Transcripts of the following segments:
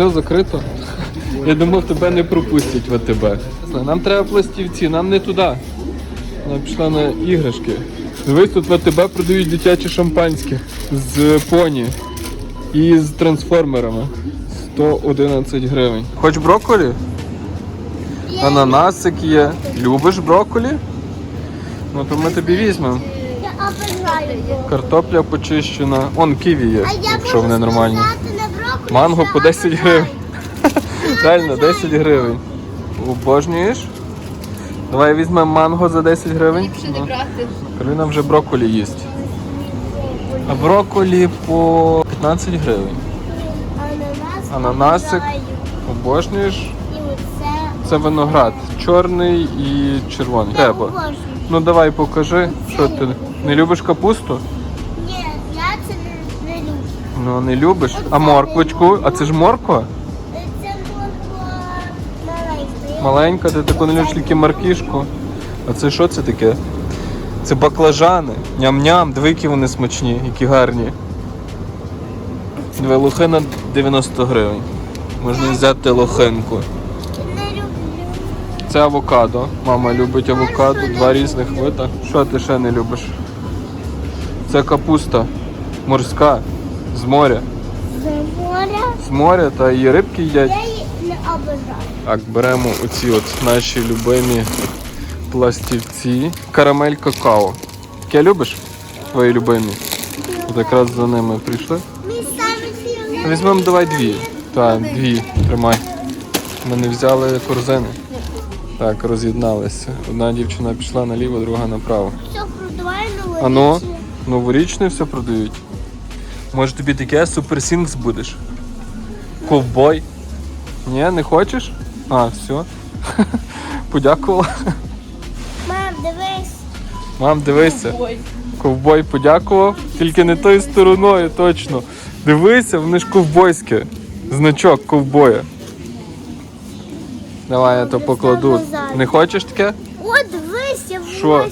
Все закрито. Я думав, тебе не пропустять в АТБ. Нам треба пластівці, нам не туди. Вона пішла на іграшки. Дивись, тут в АТБ продають дитяче шампанське з поні і з трансформерами. 111 гривень. Хоч брокколі? Ананасик є. Любиш брокколі? Ну то ми тобі візьмемо. Картопля почищена. Он ківі є, якщо вони нормальні. Манго по 10 гривень. Реально, 10 гривень. Обожнюєш? Давай візьмемо манго за 10 гривень. Ліпше не брати. Кароліна вже брокколі їсть. А брокколі по 15 гривень. Ананасик. Обожнюєш? Це виноград. Чорний і червоний. Треба. Ну давай покажи, що ти. Не любиш капусту? Ні, я це не, не люблю. Ну не любиш. А морквочку? А це ж морква? Це морква маленька. Маленька, ти таку не любиш тільки маркішку. А це що це таке? Це баклажани. Ням-ням, диви, які вони смачні, які гарні. Диви, лохина 90 гривень. Можна взяти лохинку. Це авокадо. Мама любить авокадо, два різних вида. Що ти ще не любиш? Це капуста морська з моря. З моря З моря та і рибки їдять. я її не обожаю. Так, беремо оці от наші любимі пластівці. Карамель какао. Таке любиш? Твої любимі? От якраз за ними прийшли. Візьмемо давай дві. Так, дві. Тримай. Ми не взяли корзини. Так, роз'єдналися. Одна дівчина пішла наліво, друга направо. Все продавай нове. А ну, новорічне все продають. Може тобі таке суперсінгс будеш? Ковбой? Ні, не хочеш? А, все. Подякувала. Мам, дивись. Мам, дивися. Ой. Ковбой подякував. Тільки не тою стороною, точно. Дивися, вони ж ковбойське. Значок ковбоя. Давай я то покладу. Не хочеш таке? О, дивись, я Що?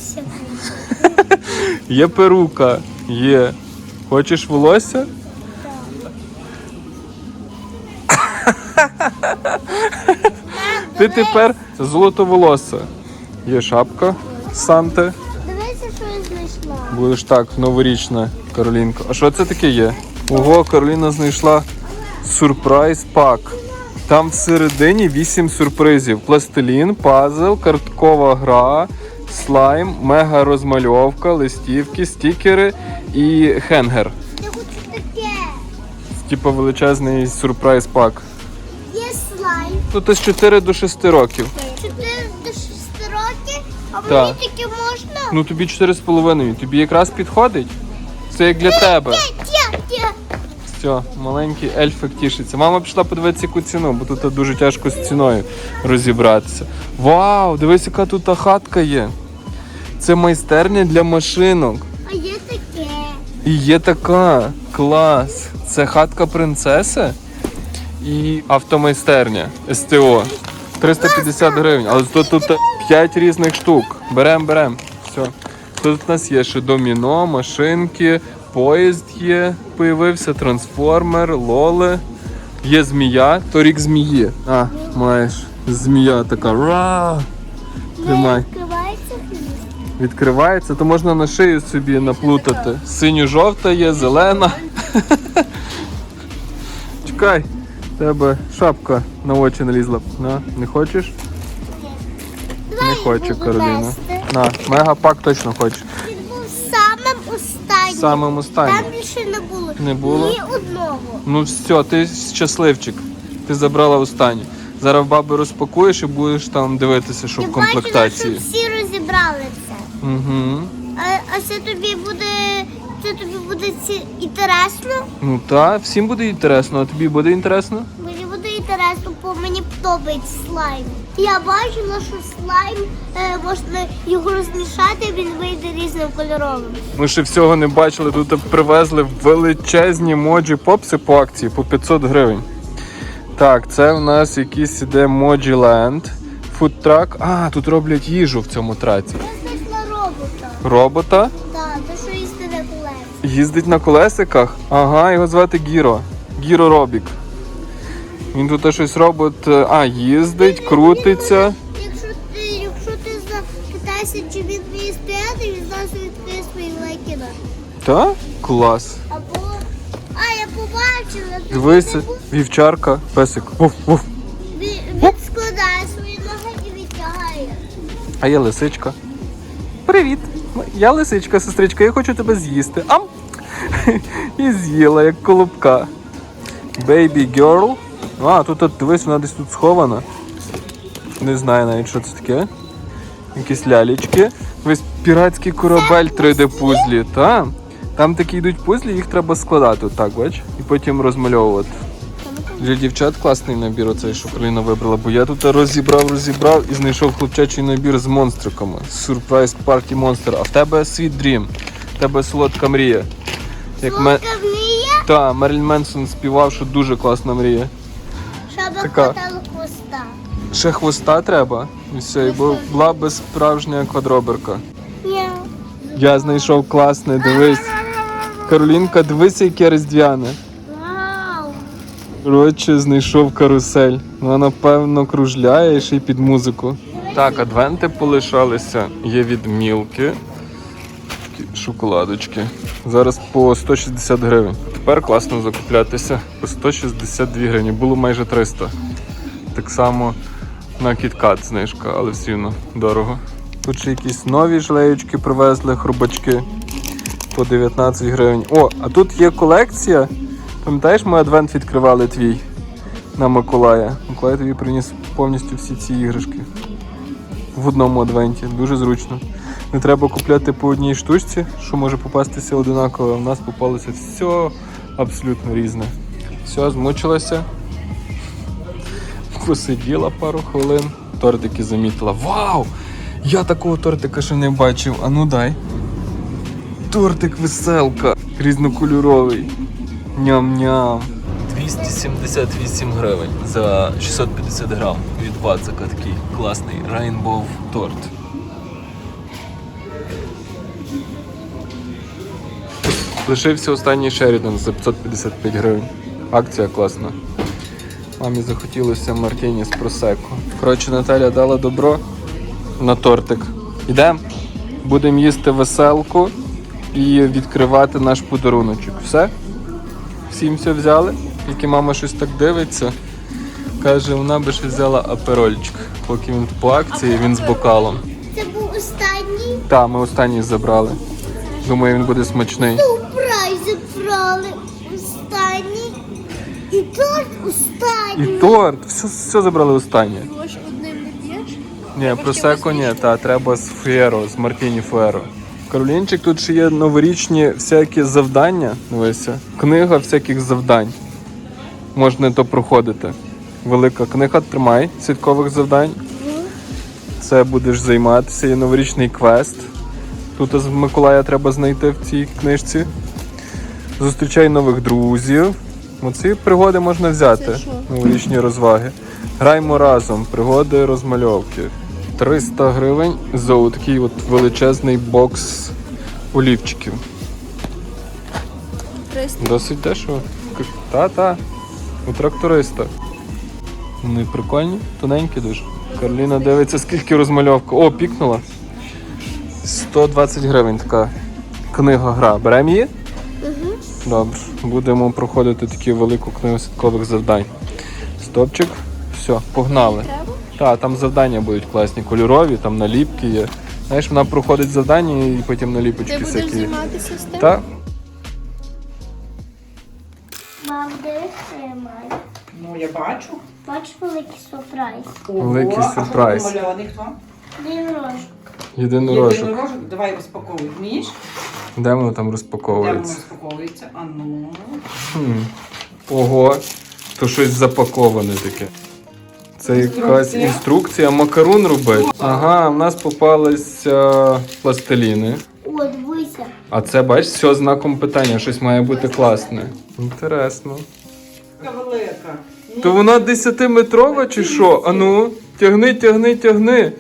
Є перука. Є. Хочеш волосся? Ти тепер золотоволоса. Є шапка Санти. Дивися, що я знайшла. Будеш так, новорічна Каролінка. А що це таке є? Ого, Кароліна знайшла сюрприз пак. Там всередині 8 сюрпризів: пластилін, пазл, карткова гра, слайм, мега розмальовка, листівки, стікери і хенгер. Я хочу таке. Типа величезний сюрприз пак. Є слайм. Тут з 4 до 6 років. 4 до 6 років, а Так. мені таке можна? Ну тобі 4,5. Тобі якраз підходить. Це як для тебе. Тя, тя. Все, маленький ельфик тішиться. Мама пішла подивитися яку ціну, бо тут дуже тяжко з ціною розібратися. Вау, дивись, яка тут хатка є. Це майстерня для машинок. А є таке. І є така. Клас. Це хатка принцеси і автомайстерня СТО. 350 гривень. Але тут, тут 5 різних штук. Берем, берем. Все. Тут у нас є ще доміно, машинки, поїзд є, появився, трансформер, лоли. Є змія, то рік змії. А, маєш. Змія така. Ра! Тримай. Відкривається. Відкривається, то можна на шию собі наплутати. Синьо-жовта є, зелена. Чекай, тебе шапка на очі налізла. На, не хочеш? Не хоче Кароліна. На, мегапак точно хоче. Самим останнім. Там більше не було. Не було? Ні одного. Ну все, ти щасливчик. Ти забрала останнє. Зараз баби розпакуєш і будеш там дивитися, що в бачила, комплектації. що всі розібрали це. Угу. А, а це тобі буде. Це тобі буде ці... інтересно? Ну так, всім буде інтересно, а тобі буде інтересно? Інтересно, бо мені подобається слайм. Я бачила, що слайм е, можна його розмішати, він вийде різним кольоровим. Ми ще всього не бачили. Тут привезли величезні моджі попси по акції по 500 гривень. Так, це в нас якийсь іде Моджі Ленд. Фудтрак. А, тут роблять їжу в цьому траці. Я знайшла робота. Робота Так, то що їсти на колесі. їздить на колесиках. Ага, його звати Гіро. Гіро Робік. Він тут щось робить. е, А, їздить, крутиться. Якщо ти, якщо ти запитаєшся, чи він вміє стояти, він зразу відкриє свої лайки. Та? Клас. Або. А, я побачила. Дивися, вівчарка, песик. Вуф, вуф. Він, він складає свої ноги і відтягає. А є лисичка. Привіт! Я лисичка, сестричка, я хочу тебе з'їсти. Ам! І з'їла, як колобка. Baby girl. А, тут от, дивись, вона десь тут схована. Не знаю навіть, що це таке. Якісь лялечки. Весь піратський корабель 3D пузлі. Та? Там такі йдуть пузлі, їх треба складати, отак, бач, і потім розмальовувати. Для дівчат класний набір, оцей, що Кароліна вибрала, бо я тут розібрав, розібрав і знайшов хлопчачий набір з монстриками. Surprise Party Monster. А в тебе Sweet Dream. В тебе солодка мрія. Як ме... Солодка мрія, Та, Мерлін Менсон співав, що дуже класна мрія. Така. хвоста. Ще хвоста треба. І все, і бу- була би справжня квадроберка. Ні. Я знайшов класне, дивись. Каролінка, дивися, яке різдвяне. Вау. Коротше, знайшов карусель. Вона, напевно, кружляє ще й під музику. Так, адвенти полишалися. Є від мілки. Такі Шоколадочки. Зараз по 160 гривень. Тепер класно закуплятися. По 162 гривні. Було майже 300. Так само на кіткат знижка, але все рівно дорого. Тут ще якісь нові жилеючки привезли, хрубачки по 19 гривень. О, а тут є колекція. Пам'ятаєш, ми адвент відкривали твій на Миколая. Миколай тобі приніс повністю всі ці іграшки в одному адвенті. Дуже зручно. Не треба купляти по одній штучці, що може попастися одинаково. У нас попалося все абсолютно різне. Все, змучилася. Посиділа пару хвилин. Тортики замітила. Вау! Я такого тортика ще не бачив. А ну дай. Тортик веселка. Різнокольоровий. Ням-ням. 278 гривень за 650 грам від Вацака такий класний Rainbow торт. Лишився останній Шерідан за 555 гривень. Акція класна. Мамі захотілося Мартіні з просеко. Коротше, Наталя дала добро на тортик. Ідемо, будемо їсти веселку і відкривати наш подаруночок. Все? Всім все взяли? Тільки мама щось так дивиться. Каже, вона би ще взяла аперольчик, поки він по акції, він з бокалом. Це був останній. Так, ми останній забрали. Думаю, він буде смачний. Забрали. Останній. І торт І останній. торт, все, все забрали останнє. Можеш одним не п'єш? Ні, та треба з фуєро, з Мартіні Фуеро. Каролінчик, тут ще є новорічні всякі завдання. Дивися. Книга всяких завдань. Можна то проходити. Велика книга, тримай святкових завдань. Це будеш займатися. Є новорічний квест. Тут з Миколая треба знайти в цій книжці. Зустрічай нових друзів. Оці пригоди можна взяти. Новорічні розваги. Граймо разом, пригоди, розмальовки. 300 гривень за такий от величезний бокс олівчиків. 300. Досить дешево. Та-та. У тракториста. Вони прикольні, тоненькі дуже. Кароліна дивиться, скільки розмальовка. О, пікнула. 120 гривень така книга гра. Беремо її? Добре. Будемо проходити таку велику книгу святкових завдань. Стопчик. Все, погнали. Так, там завдання будуть класні, кольорові, там наліпки є. Знаєш, вона проходить завдання і потім наліпочки Ти будеш всякі. займатися з тим? Так? Мам, дивись, що я маю. Ну, я бачу. Бачиш великий сюрприз. Ого, Великий а що сюрприз. тут намальований хто? Єдинорожок. Єдинорожок. Давай розпаковуй. Вмієш? Де воно там Де воно розпаковується? розпаковується? А ну. Хм. Ого, то щось запаковане таке. Це якась Інструкція. інструкція макарон робити. Ага, в нас попалися пластиліни. О, дивися. А це бач, все знаком питання, щось має бути класне. Інтересно. Така велика. Ну, То вона 10-метрова чи що? Ану, тягни, тягни, тягни.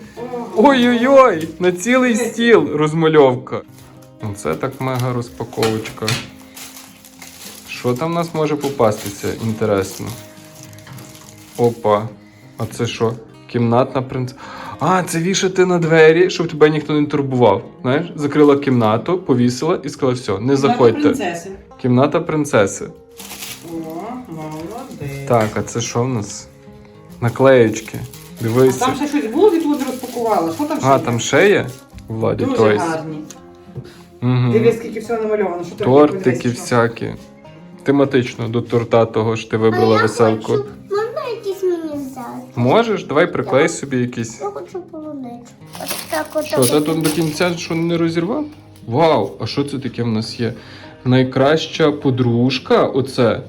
Ой-ой-ой! На цілий стіл розмальовка. Оце так мега розпаковочка. Що там в нас може попастися? Інтересно. Опа. А це що? Кімнатна принцеса. А, це вішати на двері, щоб тебе ніхто не турбував. Знаєш, закрила кімнату, повісила і сказала, все, не заходьте. Принцеси. Кімната принцеси. О, молодець. Так, а це що в нас? Наклеєчки. А там ще щось було, тут розпакувала. Що там ще? А, є? там ще є? Владі Дуже Тойс. гарні. Угу. Дивись, скільки всього намальовано. Що Тортики всякі. Тематично до торта того ж ти А вибрала я веселку. хочу, можна якісь мені взяти? Можеш? Давай приклей собі якийсь. Я хочу полуничку. Ось так от. Що, ти тут до кінця що не розірвав? Вау! А що це таке в нас є? Найкраща подружка, оце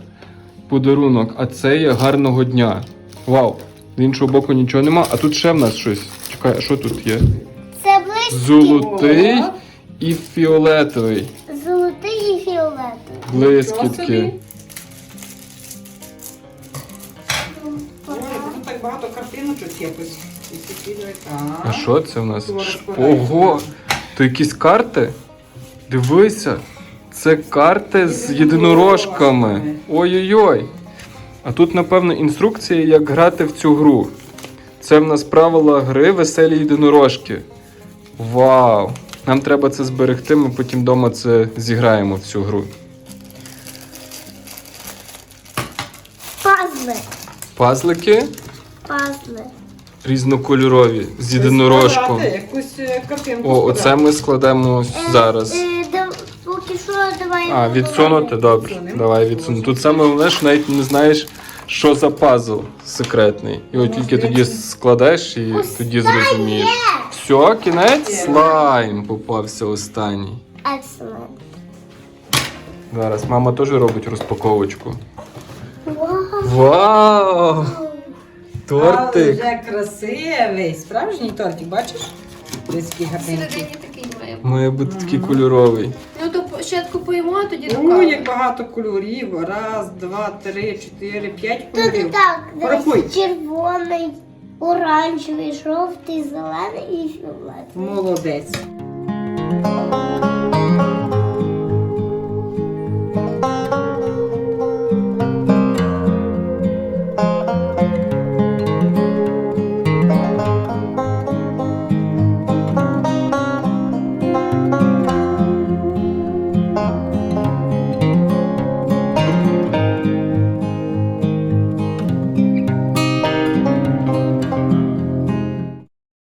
подарунок, а це є гарного дня. Вау! З іншого боку нічого нема, а тут ще в нас щось. Чекай, а що тут є? Це близькі. Золотий О. і фіолетовий. Золотий і фіолетовий. Блискітки. тут так багато картиночок якось. А що це в нас? Ш- Ого! То якісь карти? Дивися, це карти з єдинорожками. Ой-ой-ой. А тут, напевно, інструкція, як грати в цю гру. Це в нас правила гри веселі єдинорожки. Вау! Нам треба це зберегти, ми потім вдома це зіграємо в цю гру. Пазли. Пазлики Пазли. різнокольорові з єдинорожком. Складати Якусь е, картинку. О, оце ми складемо зараз. Е, да- поки що давай. А, відсунути? Добре. Відсунемо. Давай відсунути. Тут саме головне, що навіть не знаєш, що за пазл секретний. І от тільки тоді складеш і тоді зрозумієш. Все, кінець? Слайм попався останній. Excellent. Зараз мама теж робить розпаковочку. Вау. Вау! Але Тортик! вже красивий. Справжній тортик, бачиш? Десь. Всередині такий має. бути. Має бути такий кольоровий. Ну то спочатку поїмо, а тоді кави. як багато кольорів. Раз, два, три, чотири, п'ять Тут і кольорів. так, Порахуй. червоний, оранжевий, жовтий, зелений і фіолетовий. Молодець.